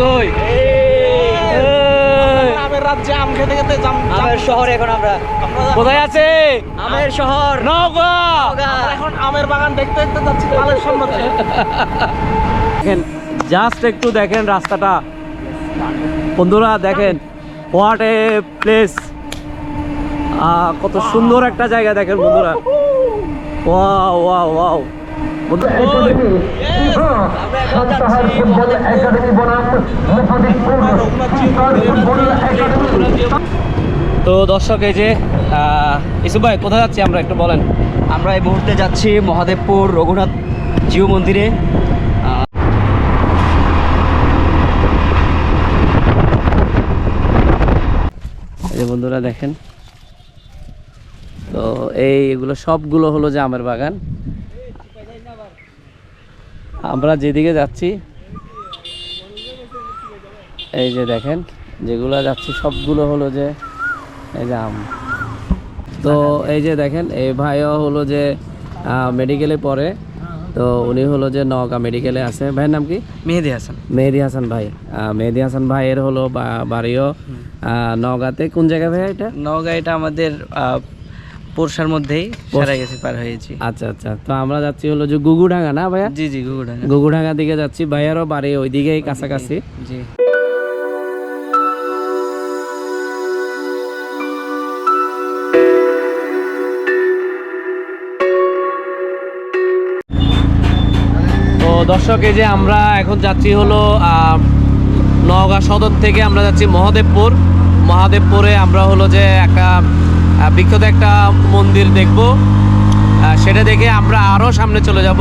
কই? আমের রাজ্যে আম খেতে খেতে জাম আমের শহর এখন আমরা। কোথায় আছে? আমের শহর। নওগাঁ! এখন আমের বাগান দেখতে দেখতে যাচ্ছি কালের সম্মতে দেখেন জাস্ট একটু দেখেন রাস্তাটা। বন্ধুরা দেখেন হোয়াট এ প্লেস কত সুন্দর একটা জায়গা দেখেন বন্ধুরা। ওয়াও ওয়াও ওয়াও যাচ্ছি তো দর্শক এই যে ইসু ভাই কোথায় যাচ্ছি আমরা একটু বলেন? আমরা এই মুহূর্তে যাচ্ছি মহাদেবপুর রঘুনাথ জিও মন্দিরে। এই বন্ধুরা দেখেন তো এইগুলো সবগুলো হলো যে আমের বাগান। আমরা যেদিকে যাচ্ছি এই যে দেখেন যেগুলো যাচ্ছি সবগুলো হলো যে এই যে আম। তো এই যে দেখেন এই ভাইও হলো যে মেডিকেলে পড়ে। তো উনি হলো যে নওগাঁ মেডিকেলে আছে। ভাইয়ের নাম কি? মেহেদি হাসান। মেহেদি হাসান ভাই। মেহেদি হাসান ভাইয়ের হলো বা- বাড়িও নওগাঁতে। কোন জায়গায় ভাই এটা? নওগাঁ এটা আমাদের পোরশার মধ্যেই সারা গেছে পার হয়েছি। আচ্ছা আচ্ছা। তো আমরা যাচ্ছি হলো যে গুগুডাঙ্গা না ভাইয়া? জি জি গুগুডাঙ্গা। গুগুডাঙ্গা দিকে যাচ্ছি ভাইয়ারও বাড়ি ওইদিকেই কাছাকাছি। জি। তো দর্শক এই যে আমরা এখন যাচ্ছি হলো নওগাঁ সদর থেকে আমরা যাচ্ছি মহাদেবপুর। মহাদেবপুরে আমরা হলো যে একটা বিখ্যাত একটা মন্দির দেখব। সেটা দেখে আমরা আরও সামনে চলে যাব।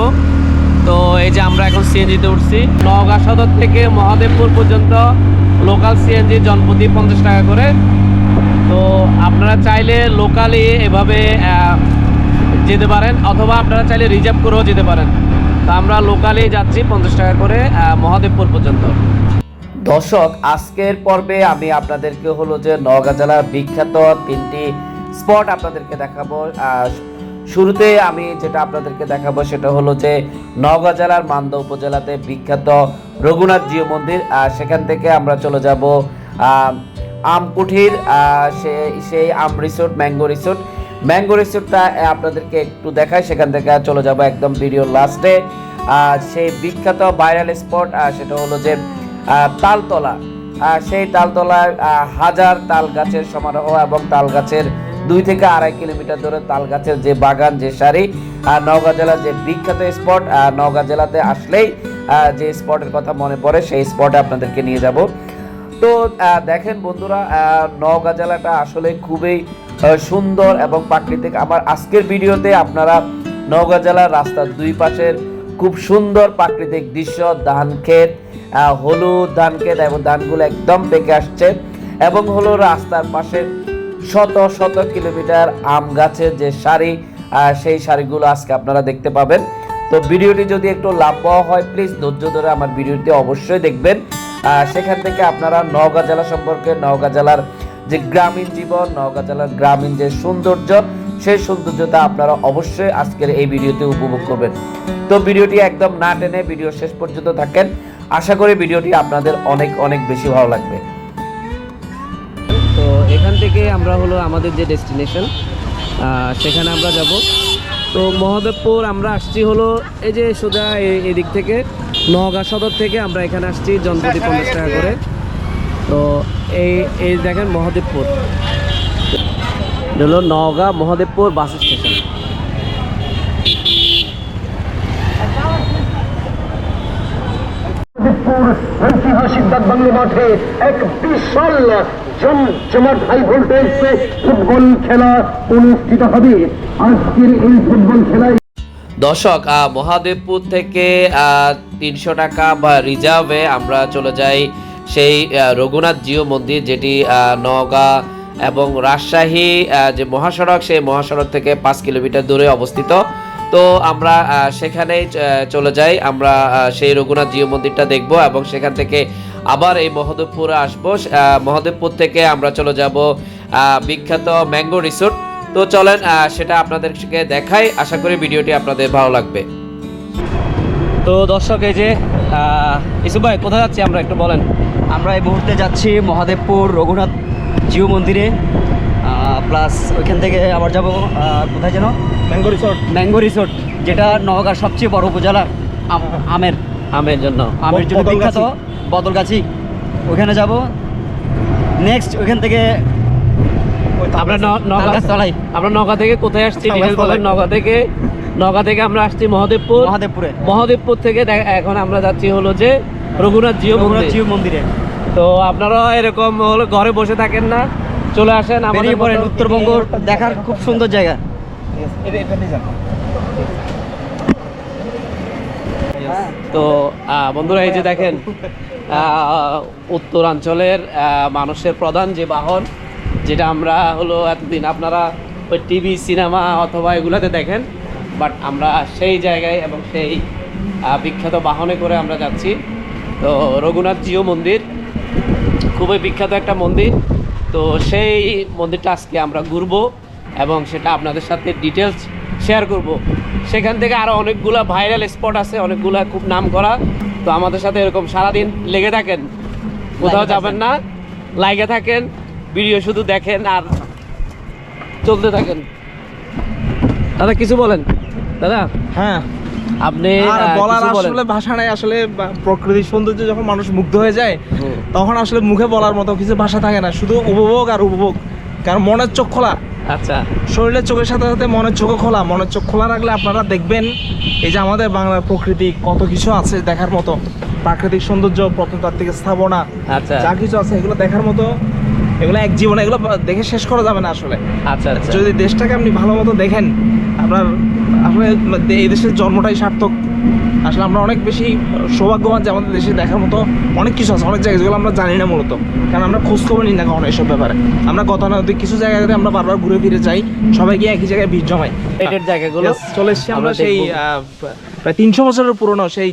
তো এই যে আমরা এখন সিএনজিতে উঠছি। নওগাঁ সদর থেকে মহাদেবপুর পর্যন্ত লোকাল সিএনজি জনপ্রতি পঞ্চাশ টাকা করে। তো আপনারা চাইলে লোকালি এভাবে যেতে পারেন, অথবা আপনারা চাইলে রিজার্ভ করেও যেতে পারেন। তা আমরা লোকালি যাচ্ছি পঞ্চাশ টাকা করে মহাদেবপুর পর্যন্ত। দর্শক, আজকের পর্বে আমি আপনাদেরকে হলো যে নওগাঁ জেলার বিখ্যাত তিনটি স্পট আপনাদেরকে দেখাবো। শুরুতে আমি যেটা আপনাদেরকে দেখাবো সেটা হলো যে নওগাঁ জেলার মান্দা উপজেলাতে বিখ্যাত রঘুনাথ জিও মন্দির সেখান থেকে আমরা চলে যাব আমকুঠির সেই আম রিসোর্ট, ম্যাঙ্গো রিসোর্ট। ম্যাঙ্গো রিসোর্টটা আপনাদেরকে একটু দেখাই, সেখান থেকে চলে যাব একদম ভিডিও লাস্টে। সেই বিখ্যাত ভাইরাল স্পট সেটা হলো যে তালতলা। সেই তালতলায় হাজার তাল গাছের সমারোহ এবং তাল গাছের দুই থেকে আড়াই কিলোমিটার ধরে তাল গাছের যে বাগান, যে সারি আর নওগাঁ জেলার যে বিখ্যাত স্পট নওগাঁ জেলাতে আসলেই যে স্পটের কথা মনে পড়ে, সেই স্পটে আপনাদেরকে নিয়ে যাব। তো দেখেন বন্ধুরা নওগাঁ জেলাটা আসলে খুবই সুন্দর এবং প্রাকৃতিক। আমার আজকের ভিডিওতে আপনারা নওগাঁ জেলার রাস্তার দুই পাশের খুব সুন্দর প্রাকৃতিক দৃশ্য, ধান ক্ষেত হলুদ ধান ক্ষেত এবং ধানগুলো একদম পেকে আসছে এবং হলো রাস্তার পাশে শত শত কিলোমিটার আম গাছের যে সারি সেই সারিগুলো আজকে আপনারা দেখতে পাবেন। তো ভিডিওটি যদি একটু লাভ পাওয়া হয় প্লিজ ধৈর্য ধরে আমার ভিডিওটি অবশ্যই দেখবেন। সেখান থেকে আপনারা নওগাঁ জেলা সম্পর্কে, নওগাঁ জেলার যে গ্রামীণ জীবন, নওগাঁ জেলার গ্রামীণ যে সৌন্দর্য, সেই সৌন্দর্যতা আপনারা অবশ্যই আজকের এই ভিডিওতে উপভোগ করবেন। তো ভিডিওটি একদম না টেনে ভিডিও শেষ পর্যন্ত থাকেন। আশা করি ভিডিওটি আপনাদের অনেক অনেক বেশি ভালো লাগবে। এখান থেকে আমরা হলো আমাদের যে ডেস্টিনেশন সেখানে আমরা যাব। তো মহাদেবপুর আমরা আসছি হলো এই যে সোজা এদিক থেকে, নওগাঁ সদর থেকে আমরা এখানে আসছি জনপ্রতি পঞ্চাশ টাকা করে। তো এই এই দেখেন মহাদেবপুর। হলো নওগাঁ মহাদেবপুর বাস স্টেশন। ঐতিহাসিক ডাকবাংলো মাঠে এক বিশাল জমজমাট হাই ভোল্টেজ ফুটবল খেলা অনুষ্ঠিত হবে। আজকের এই ফুটবল খেলায় দর্শক মহাদেবপুর থেকে তিনশো টাকা বা রিজার্ভে আমরা চলে যাই সেই রঘুনাথ জিও মন্দির, যেটি নওগাঁ এবং রাজশাহী যে মহাসড়ক, সেই মহাসড়ক থেকে পাঁচ কিলোমিটার দূরে অবস্থিত। তো আমরা সেখানেই চলে যাই। আমরা সেই রঘুনাথ জিও মন্দিরটা দেখব এবং সেখান থেকে আবার এই মহাদেবপুরে আসব। মহাদেবপুর থেকে আমরা চলে যাব বিখ্যাত ম্যাঙ্গো রিসোর্ট। তো চলেন সেটা আপনাদেরকে দেখাই। আশা করি ভিডিওটি আপনাদের ভালো লাগবে। তো দর্শক এই যে ইসুফ ভাই কোথায় যাচ্ছি আমরা একটু বলেন। আমরা এই মুহূর্তে যাচ্ছি মহাদেবপুর রঘুনাথ জিও মন্দিরে। প্লাস ওইখান থেকে আবার যাব কোথায় যেন? Mango resort. ম্যাঙ্গো রিসোর্ট যেটা নওগাঁর সবচেয়ে বড় উপজেলা আম- আমের। আমের জন্য। আমের জন্য বিখ্যাত। বদলগাছি ওখানে যাব। নেক্সট ওখান থেকে আমরা ন- নওগাঁ আমরা নগা থেকে কোথায় আসছি নগা থেকে নগা থেকে আমরা আসছি মহাদেবপুর। মহাদেবপুরে। মহাদেবপুর থেকে এখন আমরা যাচ্ছি হলো যে রঘুনাথ জিও রঘুনাথ জিও মন্দিরে। তো আপনারা এরকম হলো ঘরে বসে থাকেন না চলে আসেন আমাদের মতো- উত্তরবঙ্গ দেখার খুব সুন্দর জায়গা। তো আহ, বন্ধুরা এই যে দেখেন উত্তরাঞ্চলের মানুষের প্রধান যে বাহন, যেটা আমরা হলো এতদিন আপনারা ওই টিভি, সিনেমা অথবা এগুলোতে দেখেন, বাট আমরা সেই জায়গায় এবং সেই বিখ্যাত বাহনে করে আমরা যাচ্ছি। তো রঘুনাথ জিও মন্দির, খুবই বিখ্যাত একটা মন্দির। তো সেই মন্দিরটা আজকে আমরা ঘুরবো এবং সেটা আপনাদের সাথে ডিটেলস শেয়ার করব। সেখান থেকে আরও অনেকগুলো ভাইরাল স্পট আছে, অনেকগুলো খুব নাম করা তো আমাদের সাথে এরকম সারাদিন লেগে থাকেন। কোথাও যাবেন না লাইগে থাকেন ভিডিও শুধু দেখেন আর চলতে থাকেন। দাদা কিছু বলেন? দাদা হ্যাঁ। আপনি আর বলার বলেন। আসলে ভাষা নাই আসলে প্রকৃতির সৌন্দর্য যখন মানুষ মুগ্ধ হয়ে যায় তখন আসলে মুখে বলার মতো কিছু ভাষা থাকে না শুধু উপভোগ আর উপভোগ। কারণ মনের চোখ খোলা। আচ্ছা। শরীরের চোখের সাথে সাথে মনের চোখও খোলা। মনের চোখ খোলা রাখলে আপনারা দেখবেন এই যে আমাদের বাংলার প্রকৃতি কত কিছু আছে দেখার মতো। প্রাকৃতিক সৌন্দর্য প্রত্নতাত্ত্বিক স্থাপনা আচ্ছা। যা কিছু আছে এগুলো দেখার মতো। এগুলো এক জীবনে এগুলো দেখে শেষ করা যাবে না আসলে। আচ্ছা আচ্ছা। যদি দেশটাকে আপনি ভালো মতো দেখেন আপনার আসলে এই দেশের জন্মটাই সার্থক। আসলে আমরা অনেক বেশি সৌভাগ্যবান যে আমাদের দেশে দেখার মতো অনেক কিছু আছে অনেক জায়গা যেগুলো আমরা জানি না মূলত। কারণ আমরা খোঁজ খবর নিই না কখনো এইসব ব্যাপারে। আমরা গতানুগতিক কিছু জায়গাতে আমরা বারবার ঘুরে ফিরে যাই সবাই গিয়ে একই জায়গায় ভিড় জমাই। এটের জায়গাগুলো চলে এসেছি আমরা সেই প্রায় তিনশো বছরের পুরনো সেই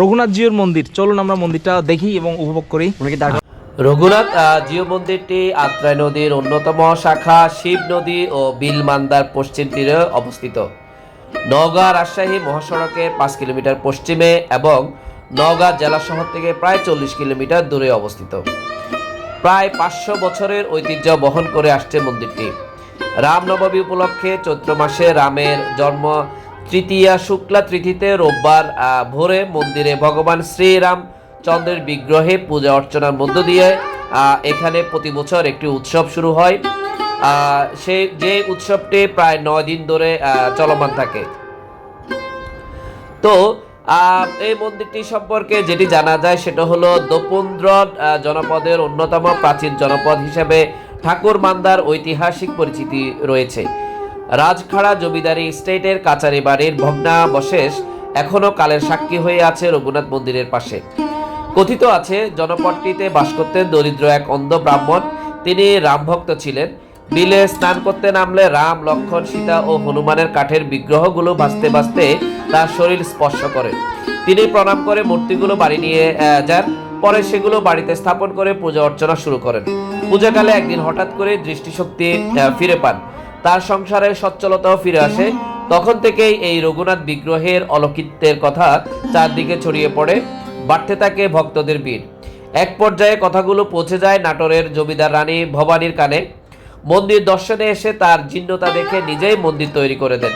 রঘুনাথ জিউর মন্দির। চলুন আমরা মন্দিরটা দেখি এবং উপভোগ করি। রঘুনাথ জিও মন্দিরটি আত্রাই নদীর অন্যতম শাখা শিব নদী ও বিলমান্দার পশ্চিম তীরে অবস্থিত। নওগাঁ রাজশাহী মহাসড়কের পাঁচ কিলোমিটার পশ্চিমে এবং নওগাঁ জেলা শহর থেকে প্রায় চল্লিশ কিলোমিটার দূরে অবস্থিত। প্রায় পাঁচশো বছরের ঐতিহ্য বহন করে আসছে মন্দিরটি। রামনবমী উপলক্ষে চৈত্র মাসে রামের জন্ম তৃতীয়া শুক্লা তিথিতে রোববার ভোরে মন্দিরে ভগবান শ্রীরাম চন্দ্রের বিগ্রহে পূজা অর্চনার মধ্য দিয়ে এখানে প্রতি বছর একটি উৎসব শুরু হয়। সেই যে উৎসবটি প্রায় নয় দিন ধরে চলমান থাকে। তো এই মন্দিরটি সম্পর্কে যেটি জানা যায় সেটা হলো দোপুন্দ্র জনপদের অন্যতম প্রাচীন জনপদ হিসেবে ঠাকুর মান্দার ঐতিহাসিক পরিচিতি রয়েছে। রাজখাড়া জমিদারি স্টেটের কাচারি বাড়ির ভগ্নাবশেষ এখনও কালের সাক্ষী হয়ে আছে রঘুনাথ মন্দিরের পাশে। কথিত আছে, জনপদটিতে বাস করতেন দরিদ্র এক অন্ধ ব্রাহ্মণ। তিনি রামভক্ত ছিলেন। বিলে স্নান করতে নামলে রাম, লক্ষণ, সীতা ও হনুমানের কাঠের বিগ্রহগুলো ভাসতে বাঁচতে তার শরীর স্পর্শ করে। তিনি প্রণাম করে মূর্তিগুলো বাড়ি নিয়ে যান। পরে সেগুলো বাড়িতে স্থাপন করে পূজা অর্চনা শুরু করেন। পূজাকালে একদিন হঠাৎ করে দৃষ্টিশক্তি ফিরে পান। তার সংসারে সচ্ছলতাও ফিরে আসে। তখন থেকেই এই রঘুনাথ বিগ্রহের অলৌকিত্যের কথা চারদিকে ছড়িয়ে পড়ে। বাড়তে থাকে ভক্তদের ভিড়। এক পর্যায়ে কথাগুলো পৌঁছে যায় নাটোরের জমিদার রানী ভবানীর কানে। মন্দির দর্শনে এসে তার জীর্ণতা দেখে নিজেই মন্দির তৈরি করে দেন।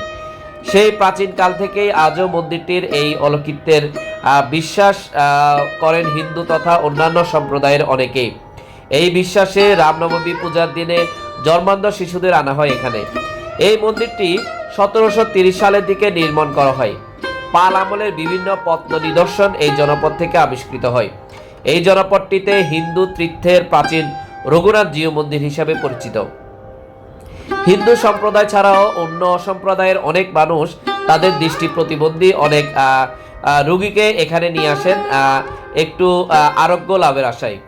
সেই প্রাচীন কাল থেকেই আজও মন্দিরটির এই অলৌকিত্যের আহ, বিশ্বাস করেন হিন্দু তথা অন্যান্য সম্প্রদায়ের অনেকেই। এই বিশ্বাসে রামনবমী পূজার দিনে জন্মান্ধ শিশুদের আনা হয় এখানে। এই মন্দিরটি সতেরোশো তিরিশ সালের দিকে নির্মাণ করা হয়। পাল আমলের বিভিন্ন পত্ন নিদর্শন এই জনপদ থেকে আবিষ্কৃত হয়। এই জনপদটিতে হিন্দু তীর্থের প্রাচীন রঘুনাথ জিও মন্দির হিসাবে পরিচিত। হিন্দু সম্প্রদায় ছাড়াও অন্য সম্প্রদায়ের অনেক মানুষ তাদের দৃষ্টি প্রতিবন্ধী অনেক আহ, এখানে নিয়ে আসেন একটু আরোগ্য লাভের আশায়।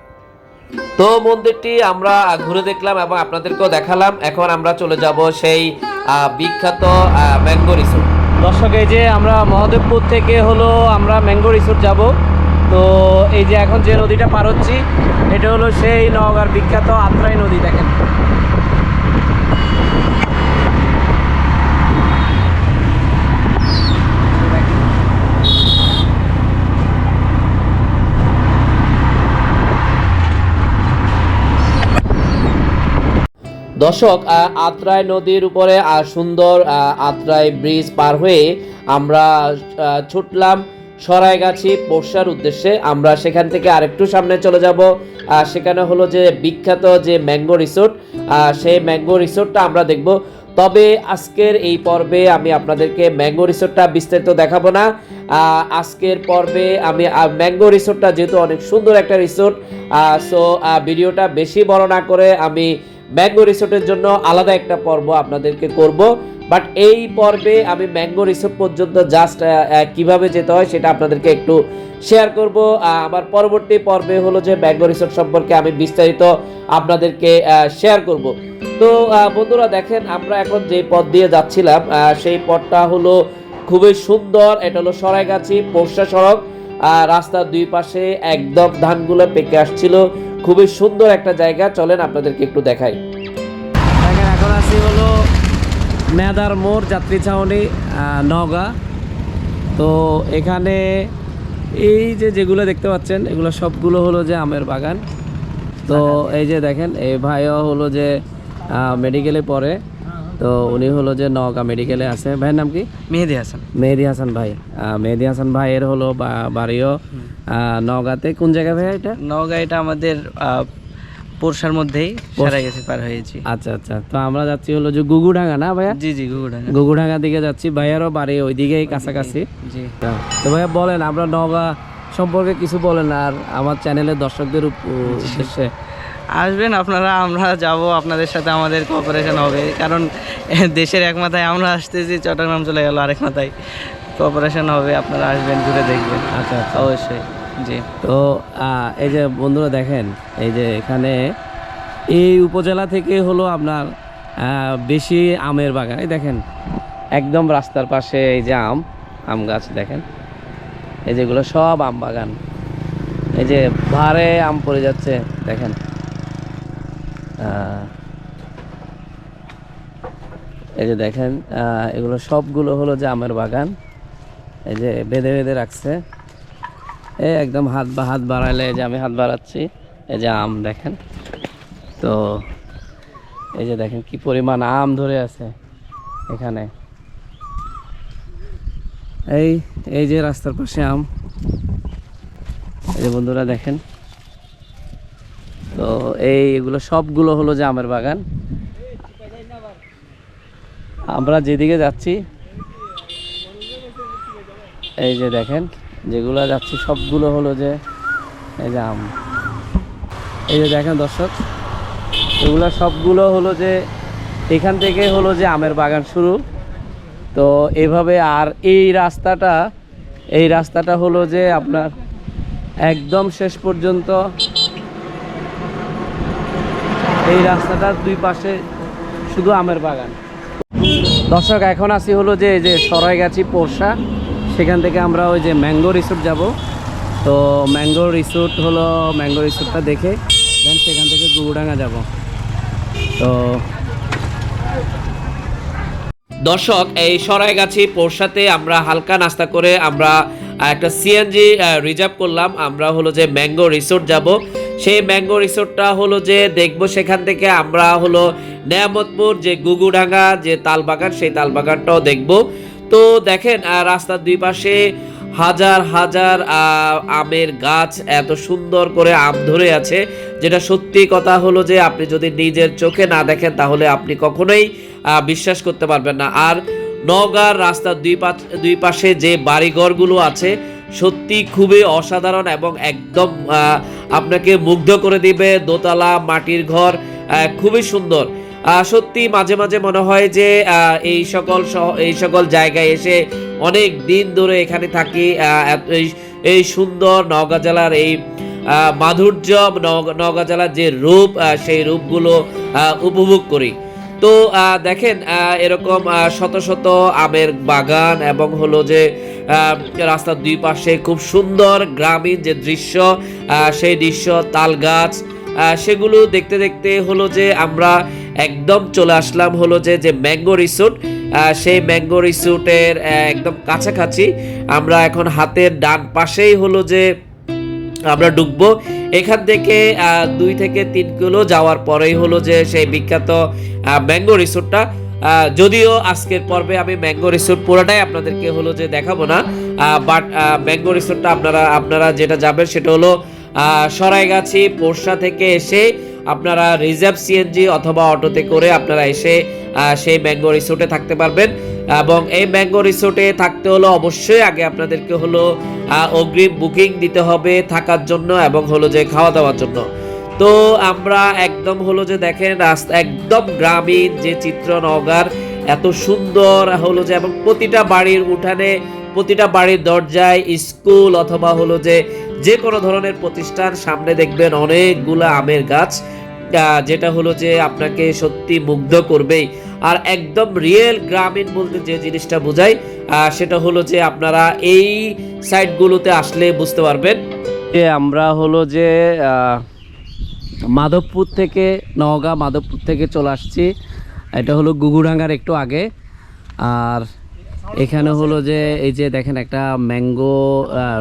তো মন্দিরটি আমরা ঘুরে দেখলাম এবং আপনাদেরকেও দেখালাম। এখন আমরা চলে যাব সেই বিখ্যাত ম্যাঙ্গো রিসোর্ট। দর্শক এই যে আমরা মহাদেবপুর থেকে হলো আমরা ম্যাঙ্গো রিসোর্ট যাব। তো এই যে এখন যে নদীটা পার হচ্ছি, এটা হলো সেই নওগাঁর বিখ্যাত আত্রাই নদী, দেখেন। দর্শক আত্রাই নদীর উপরে সুন্দর আত্রাই ব্রিজ পার হয়ে আমরা ছুটলাম সরাইগাছি পোষার উদ্দেশ্যে আমরা সেখান থেকে আরেকটু সামনে চলে যাব। সেখানে হলো যে বিখ্যাত যে ম্যাঙ্গো রিসোর্ট। সেই ম্যাঙ্গো রিসোর্টটা আমরা দেখব। তবে আজকের এই পর্বে আমি আপনাদেরকে ম্যাঙ্গো রিসোর্টটা বিস্তারিত দেখাবো না। আজকের পর্বে আমি ম্যাঙ্গো রিসোর্টটা যেহেতু অনেক সুন্দর একটা রিসোর্ট সো ভিডিওটা বেশি বড় না করে আমি ম্যাঙ্গো রিসোর্টের জন্য আলাদা একটা পর্ব আপনাদেরকে করব। বাট এই পর্বে আমি ম্যাঙ্গো রিসোর্ট পর্যন্ত জাস্ট কীভাবে যেতে হয় সেটা আপনাদেরকে একটু শেয়ার করব। আমার পরবর্তী পর্বে হলো যে ম্যাঙ্গো রিসোর্ট সম্পর্কে আমি বিস্তারিত আপনাদেরকে শেয়ার করব। তো বন্ধুরা দেখেন, আমরা এখন যে পথ দিয়ে যাচ্ছিলাম সেই পথটা হলো খুবই সুন্দর। এটা হলো সরাইগাছি পোর্শা সড়ক। রাস্তার দুই পাশে একদম ধানগুলো পেকে আসছিল। খুবই সুন্দর একটা জায়গা। চলেন আপনাদেরকে একটু দেখাই। এখন আছি মেদার মোড় যাত্রী ছাউনি নওগাঁ। তো এখানে এই যে যেগুলো দেখতে পাচ্ছেন এগুলো সবগুলো হলো যে আমের বাগান। তো এই যে দেখেন এই ভাইও হলো যে মেডিকেলে পড়ে। তো উনি হলো যে নওগাঁ মেডিকেলে আছে। ভাইয়ের নাম কি? মেহেদি হাসান। মেহেদি হাসান ভাই। মেহেদি হাসান ভাইয়ের হলো বা- বাড়িও নওগাঁতে। কোন জায়গায় ভাই এটা? নওগাঁ এটা আমাদের পোরশার মধ্যেই সারা গেছে পার হয়েছি। আচ্ছা আচ্ছা। তো আমরা যাচ্ছি হলো যে গুগুডাঙ্গা না ভাইয়া? জি জি গুগুডাঙ্গা। গুগুডাঙ্গা দিকে যাচ্ছি ভাইয়ারও বাড়ি ওইদিকেই কাছাকাছি। জি। তো ভাইয়া বলেন আমরা নওগাঁ সম্পর্কে কিছু বলেন আর আমার চ্যানেলের দর্শকদের উদ্দেশ্যে। আসবেন আপনারা আমরা যাব আপনাদের সাথে আমাদের কোঅপারেশন হবে। কারণ দেশের এক মাথায় আমরা আসতেছি চট্টগ্রাম চলে গেল আরেক মাথায়। কোঅপারেশন হবে আপনারা আসবেন ঘুরে দেখবেন। আচ্ছা আচ্ছা। অবশ্যই। জি। তো এই যে বন্ধুরা দেখেন, এই যে এখানে এই উপজেলা থেকে হলো আপনার বেশি আমের বাগান। এই দেখেন, একদম রাস্তার পাশে এই যে আম আম গাছ দেখেন। এই যেগুলো সব আম বাগান। এই যে ভারে আম পড়ে যাচ্ছে, দেখেন। এই যে দেখেন এগুলো সবগুলো হলো যে আমের বাগান। এই যে বেঁধে বেঁধে রাখছে। এই একদম হাত বা হাত বাড়াইলে যে আমি হাত বাড়াচ্ছি, এই যে আম দেখেন। তো এই যে দেখেন কি পরিমাণ আম ধরে আছে এখানে। এই এই যে রাস্তার পাশে আম। এই যে বন্ধুরা দেখেন। তো এই এগুলো সবগুলো হলো যে আমের বাগান। আমরা যেদিকে যাচ্ছি, এই যে দেখেন যেগুলো যাচ্ছে সবগুলো হলো যে, এই যে আম। এই যে দেখেন দর্শক, এগুলো সবগুলো হলো যে, এখান থেকে হলো যে আমের বাগান শুরু। তো এভাবে আর এই রাস্তাটা এই রাস্তাটা হলো যে আপনার একদম শেষ পর্যন্ত। এই রাস্তাটার দুই পাশে শুধু আমের বাগান। দর্শক, এখন আসি হলো যে, এই যে সরাইগাছি পোরশা সেখান থেকে আমরা ওই যে ম্যাঙ্গো রিসোর্ট যাব। তো ম্যাঙ্গো রিসোর্ট হলো ম্যাঙ্গো রিসোর্টটা দেখে দেন সেখান থেকে গুড়াঙ্গা যাব। তো দর্শক, এই সরাইগাছি পোর্শাতে আমরা হালকা নাস্তা করে আমরা একটা সিএনজি রিজার্ভ করলাম। আমরা হলো যে ম্যাঙ্গো রিসোর্ট যাব। সেই ম্যাঙ্গো রিসোর্টটা হলো যে দেখব সেখান থেকে আমরা হলো নেয়ামতপুর যে গুগুডাঙ্গা যে তালবাগান, সেই তালবাগানটাও দেখব। তো দেখেন রাস্তার দুই পাশে হাজার হাজার আমের গাছ এত সুন্দর করে আম ধরে আছে। যেটা সত্যি কথা হলো যে, আপনি যদি নিজের চোখে না দেখেন, তাহলে আপনি কখনোই বিশ্বাস করতে পারবেন না। আর নওগাঁর রাস্তার দুই পাশ দুই পাশে যে বাড়িঘরগুলো আছে, সত্যি খুবই অসাধারণ এবং একদম আপনাকে মুগ্ধ করে দিবে। দোতলা, মাটির ঘর খুবই সুন্দর। সত্যি মাঝে মাঝে মনে হয় যে এই সকল এই সকল জায়গায় এসে অনেক দিন ধরে এখানে থাকি এই- সুন্দর নওগাঁ জেলার এই মাধুর্য, নওগাঁ জেলার যে রূপ সেই রূপগুলো উপভোগ করি। তো দেখেন এরকম শত শত আমের বাগান এবং হলো যে রাস্তার দুই পাশে খুব সুন্দর গ্রামীণ যে দৃশ্য সেই দৃশ্য, তাল গাছ সেগুলো দেখতে দেখতে হলো যে আমরা একদম চলে আসলাম হলো যে যে ম্যাঙ্গো রিসোর্ট। সেই ম্যাঙ্গো রিসোর্টের একদম কাছাকাছি। আমরা এখন হাতের ডান পাশেই হলো যে আমরা ঢুকবো। এখান থেকে দুই থেকে তিন কিলো যাওয়ার পরেই হলো যে সেই বিখ্যাত ম্যাঙ্গো রিসোর্টটা। যদিও আজকের পর্বে আমি ম্যাঙ্গো রিসোর্ট পুরোটাই আপনাদেরকে হলো যে দেখাবো না বাট ম্যাঙ্গো রিসোর্টটা আপনারা আপনারা যেটা যাবেন সেটা হলো সরাইগাছি, পোরশা থেকে এসে আপনারা রিজার্ভ সিএনজি অথবা অটোতে করে আপনারা এসে সেই ম্যাঙ্গো রিসোর্টে থাকতে পারবেন। এবং এই ম্যাঙ্গো রিসোর্টে থাকতে হলো অবশ্যই আগে আপনাদেরকে হলো অগ্রিম বুকিং দিতে হবে থাকার জন্য এবং হলো যে খাওয়া দাওয়ার জন্য। তো আমরা একদম হলো যে দেখেন রাস্তা একদম গ্রামীণ যে চিত্র নওগাঁর এত সুন্দর হলো যে এবং প্রতিটা বাড়ির উঠানে, প্রতিটা বাড়ির দরজায় স্কুল অথবা হলো যে যে কোনো ধরনের প্রতিষ্ঠান সামনে দেখবেন অনেকগুলা আমের গাছ যেটা হলো যে আপনাকে সত্যি মুগ্ধ করবেই। আর একদম রিয়েল গ্রামীণ বলতে যে জিনিসটা বোঝায় সেটা হলো যে আপনারা এই সাইটগুলোতে আসলে বুঝতে পারবেন যে আমরা হলো যে মাধবপুর থেকে নওগাঁ, মাধবপুর থেকে চলে আসছি। এটা হলো গুগুডাঙ্গার একটু আগে। আর এখানে হলো যে, এই যে দেখেন একটা ম্যাঙ্গো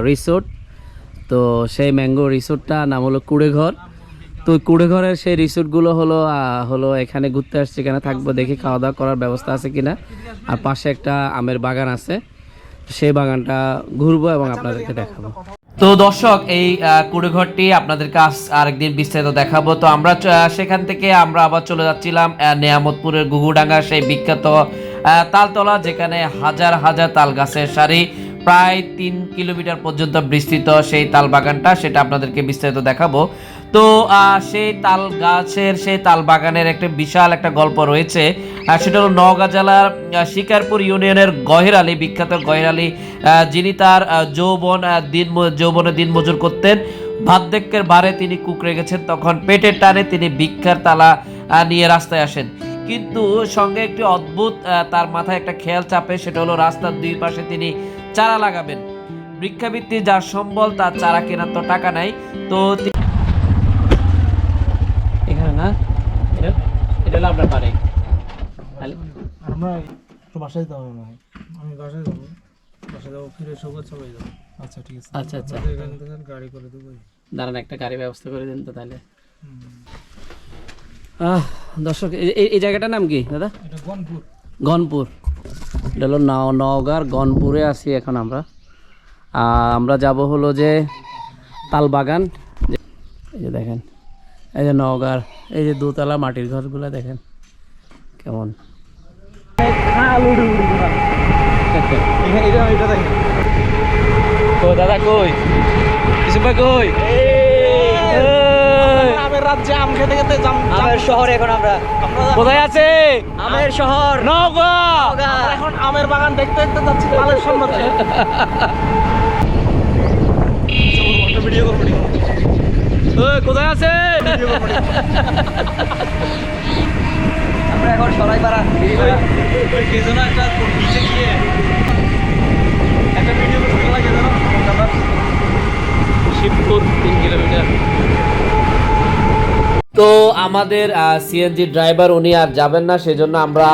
রিসোর্ট। তো সেই ম্যাঙ্গো রিসোর্টটা নাম হলো কুড়েঘর। তো কুড়েঘরের সেই রিসোর্টগুলো হলো হলো এখানে ঘুরতে আসছি, এখানে থাকব, দেখি খাওয়া দাওয়া করার ব্যবস্থা আছে কিনা। আর পাশে একটা আমের বাগান আছে সেই বাগানটা ঘুরবো এবং আপনাদেরকে দেখাবো। তো দর্শক, এই কুড়েঘরটি আপনাদেরকে আরেকদিন বিস্তারিত দেখাবো। তো আমরা সেখান থেকে আমরা আবার চলে যাচ্ছিলাম নেয়ামতপুরের গুগুডাঙ্গা সেই বিখ্যাত তালতলা, যেখানে হাজার হাজার তাল গাছের সারি, প্রায় তিন কিলোমিটার পর্যন্ত বিস্তৃত সেই তাল বাগানটা সেটা আপনাদেরকে বিস্তারিত দেখাবো। তো সেই তাল গাছের সেই তাল বাগানের একটা বিশাল একটা গল্প রয়েছে। সেটা হলো নওগাঁ জেলার শিকারপুর ইউনিয়নের গহের আলী, বিখ্যাত গহের আলী যিনি তার যৌবন দিন, যৌবনে দিন মজুর করতেন। ভাদ্যেকের বারে তিনি কুকড়ে গেছেন, তখন পেটের টানে তিনি ভিক্ষার তালা নিয়ে রাস্তায় আসেন। কিন্তু সঙ্গে একটি অদ্ভুত তার মাথায় একটা খেয়াল চাপে সেটা হলো রাস্তার দুই পাশে তিনি চারা লাগাবেন। বৃক্ষাবৃত্তি যার সম্বল তার চারা কেনার তো টাকা নাই। তো এখানে না? এটা? এটা হলো আপনার তাহলে আমরা একটু বাসায় যেতে না আমি বাসায় যাব। বাসায় যাব ফিরে সকাল সবাই যাব। আচ্ছা ঠিক আছে। আচ্ছা আচ্ছা। এখান থেকে গাড়ি করে দেবো। দাঁড়ান একটা গাড়ি ব্যবস্থা করে দিন তো তাহলে। দর্শক এই- জায়গাটার নাম কি দাদা? গনপুর। গনপুর। এটা হলো নওগাঁর গনপুরে আছি এখন আমরা। আমরা যাব হলো যে তালবাগান। এই যে দেখেন এই যে নওগাঁর এই যে দোতলা মাটির ঘরগুলো দেখেন কেমন। দেখেন। দাদা কই? কিছু কই? খেতে খেতে জাম আমের শহর এখন আমরা কোথায় আছে? আমের শহর। নওগাঁ! এখন আমের বাগান দেখতে দেখতে যাচ্ছি কোথায় আছে? আমরা এখন সরাই পাড়া শিবপুর তিন কিলোমিটার। তো আমাদের সিএনজি ড্রাইভার উনি আর যাবেন না, সেজন্য আমরা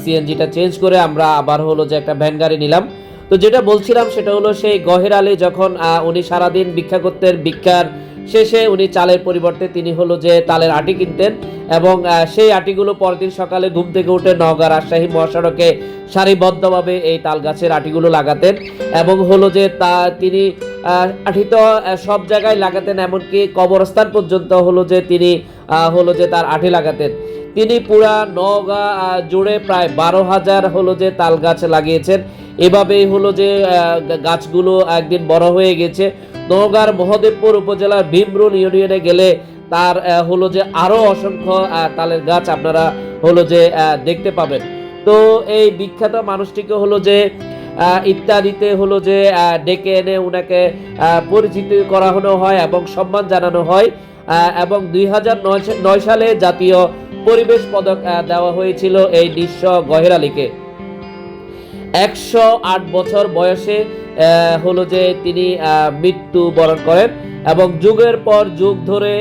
সিএনজিটা চেঞ্জ করে আমরা আবার হলো যে একটা ভ্যান গাড়ি নিলাম। তো যেটা বলছিলাম সেটা হলো সেই গহের আলী যখন উনি সারাদিন ভিক্ষা করতেন, ভিক্ষার শেষে উনি চালের পরিবর্তে তিনি হলো যে তালের আটি কিনতেন এবং সেই আটিগুলো পরদিন সকালে ঘুম থেকে উঠে নওগাঁ রাজশাহী মহাসড়কে সারিবদ্ধভাবে এই তাল গাছের আটিগুলো লাগাতেন এবং হলো যে তা তিনি আটি তো সব জায়গায় লাগাতেন, এমনকি কবরস্থান পর্যন্ত হলো যে তিনি হলো যে তার আটি লাগাতেন। তিনি পুরা নওগাঁ জুড়ে প্রায় বারো হাজার হলো যে তাল গাছ লাগিয়েছেন। এভাবেই হলো যে গাছগুলো একদিন বড় হয়ে গেছে। নওগাঁর মহদেবপুর উপজেলার ভীমরুল ইউনিয়নে গেলে তার হলো যে আরও অসংখ্য তালের গাছ আপনারা হলো যে দেখতে পাবেন। তো এই বিখ্যাত মানুষটিকে হলো যে ইত্যাদিতে হলো যে ডেকে এনে ওনাকে পরিচিতি করানো হয় এবং সম্মান জানানো হয়। এবং দুই হাজার নয় সালে জাতীয় পরিবেশ পদক দেওয়া হয়েছিল এই নিঃস্ব গহের আলীকে। একশো আট বছর বয়সে হলো যে তিনি মৃত্যু বরণ করেন এবং যুগের পর যুগ ধরে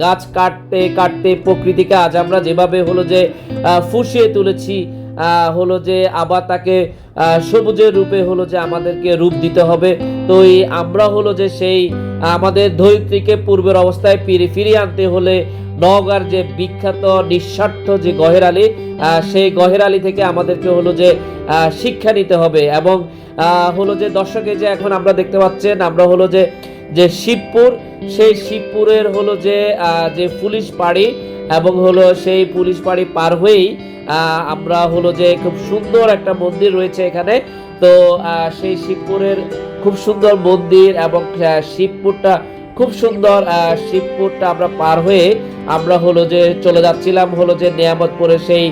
গাছ কাটতে কাটতে প্রকৃতিকে আজ আমরা যেভাবে হলো যে ফুসিয়ে তুলেছি হলো যে আবার তাকে সবুজের রূপে হলো যে আমাদেরকে রূপ দিতে হবে তো এই আমরা হলো যে সেই আমাদের ধরিত্রীকে পূর্বের অবস্থায় ফিরে ফিরিয়ে আনতে হলে নওগাঁর যে বিখ্যাত, নিঃস্বার্থ যে গহের আলী সেই গহের আলী থেকে আমাদেরকে হলো যে শিক্ষা নিতে হবে এবং হলো যে দর্শকে যে এখন আমরা দেখতে পাচ্ছেন, আমরা হলো যে যে শিবপুর, সেই শিবপুরের হলো যে যে পুলিশ পাড়ি এবং হলো সেই পুলিশ পাড়ি পার হয়েই আমরা হলো যে খুব সুন্দর একটা মন্দির রয়েছে এখানে। তো সেই শিবপুরের খুব সুন্দর মন্দির এবং শিবপুরটা খুব সুন্দর শিবপুরটা আমরা পার হয়ে আমরা হলো যে চলে যাচ্ছিলাম হলো যে নিয়ামতপুরে সেই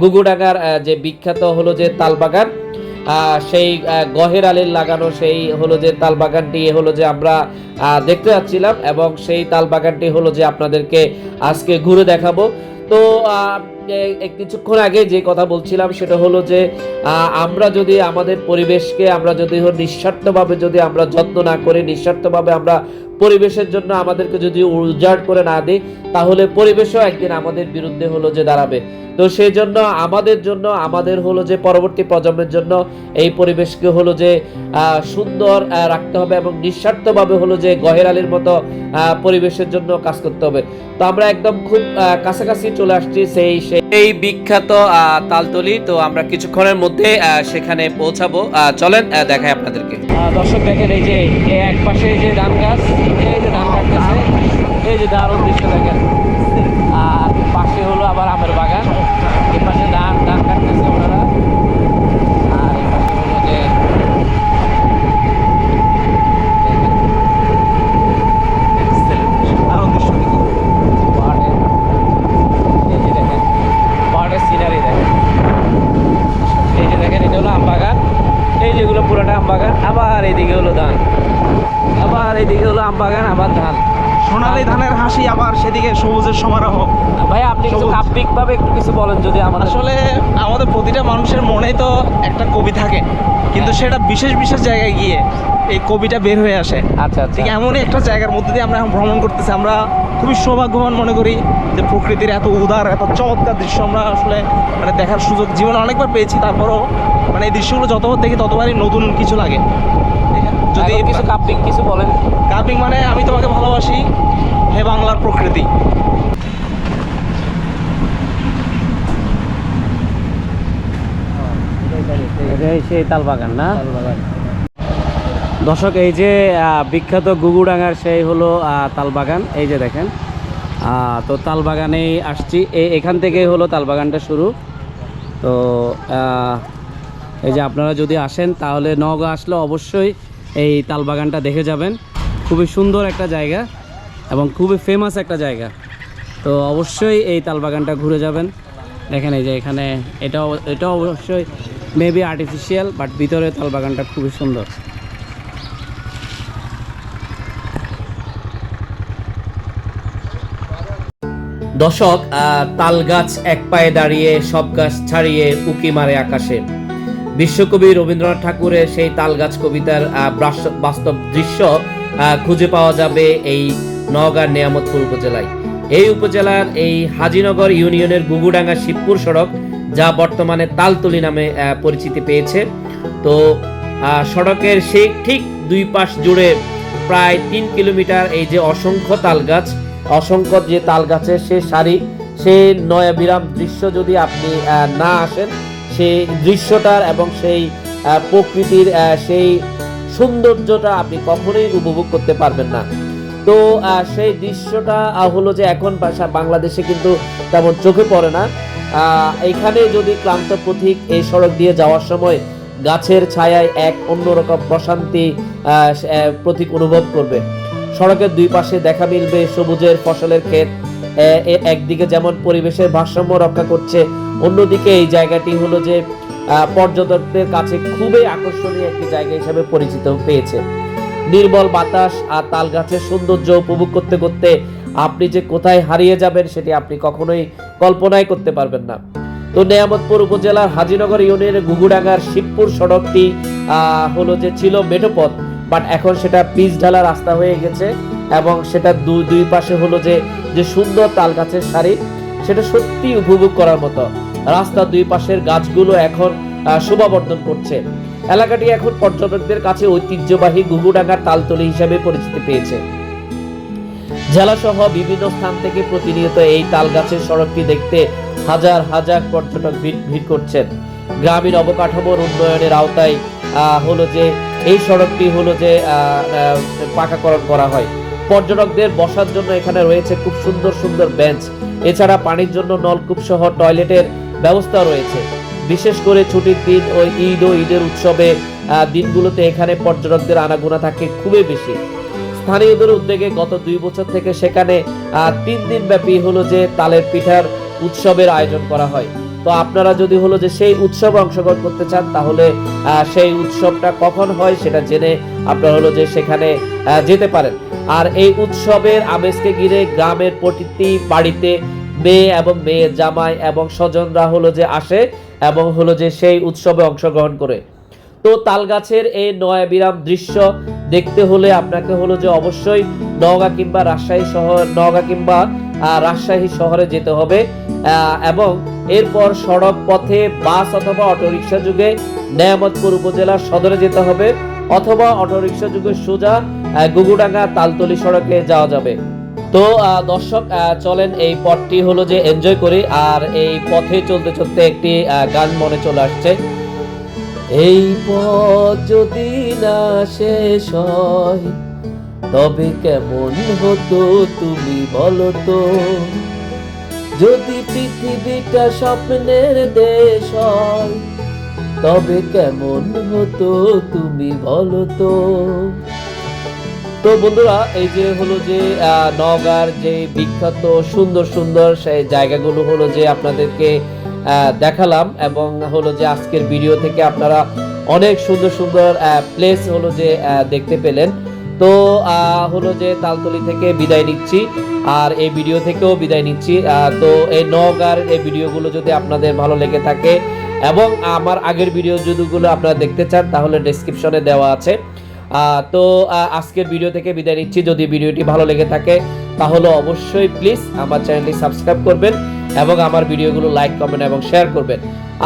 গুগুডাঙ্গার যে বিখ্যাত হলো যে তালবাগান। সেই গহের আলীর লাগানো সেই হলো যে তাল বাগানটি হলো যে আমরা দেখতে যাচ্ছিলাম এবং সেই তাল বাগানটি হলো যে আপনাদেরকে আজকে ঘুরে দেখাবো। তো কিছুক্ষণ আগে যে কথা বলছিলাম সেটা হলো যে আমরা যদি আমাদের পরিবেশকে আমরা যদি নিঃস্বার্থভাবে যদি আমরা যত্ন না করি, নিঃস্বার্থভাবে আমরা পরিবেশের জন্য আমাদেরকে যদি উজাড় করে না দিই, তাহলে পরিবেশও একদিন আমাদের বিরুদ্ধে হলো যে দাঁড়াবে। তো সেই জন্য আমাদের জন্য, আমাদের হলো যে পরবর্তী প্রজন্মের জন্য এই পরিবেশকে হলো যে সুন্দর রাখতে হবে এবং নিঃস্বার্থভাবে হলো যে গহের আলীর মতো পরিবেশের জন্য কাজ করতে হবে। তো আমরা একদম খুব কাছাকাছি চলে আসছি সেই সেই বিখ্যাত তালতলি। তো আমরা কিছুক্ষণের মধ্যে সেখানে পৌঁছাবো। চলেন দেখাই আপনাদেরকে। দর্শক দেখেন এই যে এক পাশে যে ধান গাছ, এই যে ধান কাটতেছে, এই যে দারুণ দৃশ্য দেখেন। আবার আমের বাগান। এই পাশে ধান ধান কাটতেছে ওনারা। আর এই পাশে হলো যে সিনারি দেখেন। এই যে দেখেন এটা হলো আম বাগান। এই যেগুলো পুরোটা আম বাগান। আবার এইদিকে হলো ধান। আবার এইদিকে হলো আম বাগান আবার ধান। সোনালী ধানের হাসি আবার সেদিকে সবুজের সমারোহ। ভাই আপনি কিছু সবুজ। কাব্যিক ভাবে একটু কিছু বলেন যদি আমাদের আসলে আমাদের প্রতিটা মানুষের মনেই তো একটা কবি থাকে। কিন্তু সেটা বিশেষ বিশেষ জায়গায় গিয়ে এই কবিটা বের হয়ে আসে। আচ্ছা আচ্ছা। ঠিক এমনই একটা জায়গার মধ্যে দিয়ে আমরা এখন ভ্রমণ করতেছি। আমরা খুবই সৌভাগ্যবান মনে করি যে প্রকৃতির এত উদার এত চমৎকার দৃশ্য আমরা আসলে মানে দেখার সুযোগ জীবনে অনেকবার পেয়েছি। তারপরও মানে এই দৃশ্যগুলো যতবার দেখি ততবারই নতুন কিছু লাগে। যদি কিছু কাব্যিক কিছু বলেন। কাপিং মানে আমি তোমাকে ভালোবাসি হে বাংলার প্রকৃতি। সেই তাল বাগান না দর্শক এই যে বিখ্যাত গুগুডাঙ্গার সেই হলো তালবাগান। এই যে দেখেন তো তালবাগানেই আসছি। এখান থেকেই হলো তালবাগানটা শুরু। তো এই যে আপনারা যদি আসেন তাহলে নওগাঁ আসলে অবশ্যই এই তালবাগানটা দেখে যাবেন। খুবই সুন্দর একটা জায়গা এবং খুবই ফেমাস একটা জায়গা। তো অবশ্যই এই তালবাগানটা ঘুরে যাবেন। দেখেন এই যে এখানে এটা এটা অবশ্যই মেবি আর্টিফিশিয়াল বাট ভিতরে তালবাগানটা খুবই সুন্দর। দশক তাল গাছ এক পায়ে দাঁড়িয়ে, সব গাছ ছাড়িয়ে উকি মারে আকাশে। বিশ্বকবি রবীন্দ্রনাথ ঠাকুরের সেই তাল গাছ কবিতার বাস্তব দৃশ্য খুঁজে পাওয়া যাবে এই নওগাঁ নিয়ামতপুর উপজেলায়। এই উপজেলার এই হাজিনগর ইউনিয়নের গুগুডাঙ্গা শিবপুর সড়ক, যা বর্তমানে তালতলি নামে পরিচিতি পেয়েছে। তো সড়কের সেই ঠিক দুই পাশ জুড়ে প্রায় তিন কিলোমিটার এই যে অসংখ্য তাল গাছ অসংখ্য যে তাল গাছের সে সারি সেই নয়াবিরাম দৃশ্য যদি আপনি না আসেন সেই দৃশ্যটার এবং সেই প্রকৃতির সেই সৌন্দর্যটা আপনি কখনোই উপভোগ করতে পারবেন না। তো সেই দৃশ্যটা হলো যে এখন বাংলাদেশে কিন্তু তেমন চোখে পড়ে না। এখানে যদি ক্লান্ত পথিক এই সড়ক দিয়ে যাওয়ার সময় গাছের ছায়ায় এক অন্যরকম প্রশান্তি প্রতীক অনুভব করবে। সড়কের দুই পাশে দেখা মিলবে সবুজের ফসলের ক্ষেত একদিকে যেমন পরিবেশের ভারসাম্য রক্ষা করছে, অন্যদিকে এই জায়গাটি হলো যে পর্যটকদের কাছে খুবই আকর্ষণীয় একটি জায়গা হিসেবে পরিচিত পেয়েছে। নির্মল বাতাস আর তাল গাছের সৌন্দর্য উপভোগ করতে করতে আপনি যে কোথায় হারিয়ে যাবেন সেটি আপনি কখনোই কল্পনাই করতে পারবেন না। তো নেয়ামতপুর উপজেলার হাজিনগর ইউনিয়নের গুগুডাঙ্গার শিবপুর সড়কটি হলো যে ছিল মেঠোপথ। বাট এখন সেটা পিচ ঢালা রাস্তা হয়ে গেছে এবং সেটা দুই দুই পাশে হলো যে যে সুন্দর তাল গাছের সারি, সেটা সত্যি উপভোগ করার মতো। রাস্তার দুই পাশের গাছগুলো এখন শোভাবর্ধন করছে। এলাকাটি এখন পর্যটকদের কাছে ঐতিহ্যবাহী ঘুঘুডাঙ্গার তালতলি হিসেবে পরিচিতি পেয়েছে। জেলাসহ বিভিন্ন স্থান থেকে প্রতিনিয়ত এই তাল গাছের সড়কটি দেখতে হাজার হাজার পর্যটক ভিড় করছেন। গ্রামীণ অবকাঠামোর উন্নয়নের আওতায় হলো যে এই সড়কটি হলো যে পাকাকরণ করা হয়। পর্যটকদের বসার জন্য এখানে রয়েছে খুব সুন্দর সুন্দর বেঞ্চ। এছাড়া পানির জন্য নলকূপ সহ টয়লেটের ব্যবস্থা রয়েছে। বিশেষ করে ছুটির দিন ও ঈদ ও ঈদের উৎসবে দিনগুলোতে এখানে পর্যটকদের আনাগোনা থাকে খুবই বেশি। স্থানীয়দের উদ্যোগে গত দুই বছর থেকে সেখানে তিন দিন ব্যাপী হলো যে তালের পিঠার উৎসবের আয়োজন করা হয়। তো আপনারা যদি হলো যে সেই উৎসবে অংশগ্রহণ করতে চান, তাহলে সেই উৎসবটা কখন হয় সেটা জেনে আপনারা হলো যে সেখানে যেতে পারেন। আর এই উৎসবের আমেজকে ঘিরে গ্রামের প্রতিটি বাড়িতে মেয়ে এবং মেয়ে জামাই এবং স্বজনরা হলো যে আসে এবং হলো যে সেই উৎসবে অংশগ্রহণ করে। তো তাল গাছের এই নয়াবিরাম দৃশ্য দেখতে হলে আপনাকে হলো যে অবশ্যই নওগাঁ কিংবা রাজশাহী শহর, নওগাঁ কিংবা রাজশাহী শহরে যেতে হবে। এবং এরপর সড়ক পথে বাস অথবা অটোরিকশা যুগে নেয়ামতপুর উপজেলার সদরে যেতে হবে, অথবা অটোরিকশা যুগে সোজা গুগুডাঙ্গা তালতলি সড়কে যাওয়া যাবে। তো দর্শক চলেন, এই পথটি হলো যে এনজয় করি, আর এই পথে চলতে চলতে একটি গান মনে চলে আসছে। এই পথ যদি না শেষ হয়, তবে কেমন হতো তুমি বলো তো? যদি পৃথিবীটা স্বপ্নের দেশ হয় তবে কেমন হতো তুমি বলো তো? তো বন্ধুরা এই যে হলো যে আহ, নওগাঁর যে বিখ্যাত সুন্দর সুন্দর সেই জায়গাগুলো হলো যে আপনাদেরকে দেখালাম এবং হলো যে আজকের ভিডিও থেকে আপনারা অনেক সুন্দর সুন্দর প্লেস হলো যে দেখতে পেলেন। তো হলো যে তালতলি থেকে বিদায় নিচ্ছি। আর এই ভিডিও থেকেও বিদায় নিচ্ছি। তো এই নওগাঁর এই ভিডিওগুলো যদি আপনাদের ভালো লেগে থাকে এবং আমার আগের ভিডিও যদিগুলো আপনারা দেখতে চান, তাহলে ডেসক্রিপশনে দেওয়া আছে। তো আজকের ভিডিও থেকে বিদায় নিচ্ছি। যদি ভিডিওটি ভালো লেগে থাকে, তাহলে অবশ্যই প্লিজ আমার চ্যানেলটি সাবস্ক্রাইব করবেন এবং আমার ভিডিওগুলো লাইক কমেন্ট এবং শেয়ার করবেন।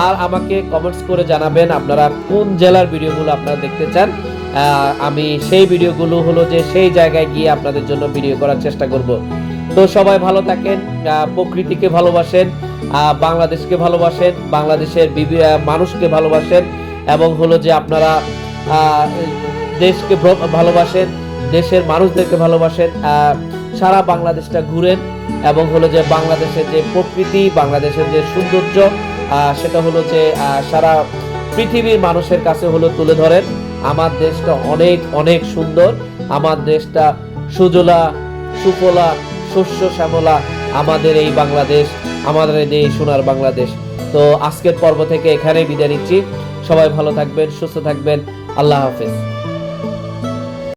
আর আমাকে কমেন্টস করে জানাবেন আপনারা কোন জেলার ভিডিওগুলো আপনারা দেখতে চান। আমি সেই ভিডিওগুলো হলো যে সেই জায়গায় গিয়ে আপনাদের জন্য ভিডিও করার চেষ্টা করব। তো সবাই ভালো থাকেন প্রকৃতিকে ভালোবাসেন বাংলাদেশকে ভালোবাসেন, বাংলাদেশের মানুষকে ভালোবাসেন, এবং হলো যে আপনারা দেশকে ভালোবাসেন, দেশের মানুষদেরকে ভালোবাসেন সারা বাংলাদেশটা ঘুরেন, এবং হলো যে বাংলাদেশের যে প্রকৃতি, বাংলাদেশের যে সৌন্দর্য সেটা হলো যে সারা পৃথিবীর মানুষের কাছে হলো তুলে ধরেন। আমার দেশটা অনেক অনেক সুন্দর। আমার দেশটা সুজলা, সুফলা শস্য শ্যামলা, আমাদের এই বাংলাদেশ, আমাদের এই সোনার বাংলাদেশ। তো আজকের পর্ব থেকে এখানেই বিদায় নিচ্ছি। সবাই ভালো থাকবেন, সুস্থ থাকবেন। আল্লাহ হাফেজ।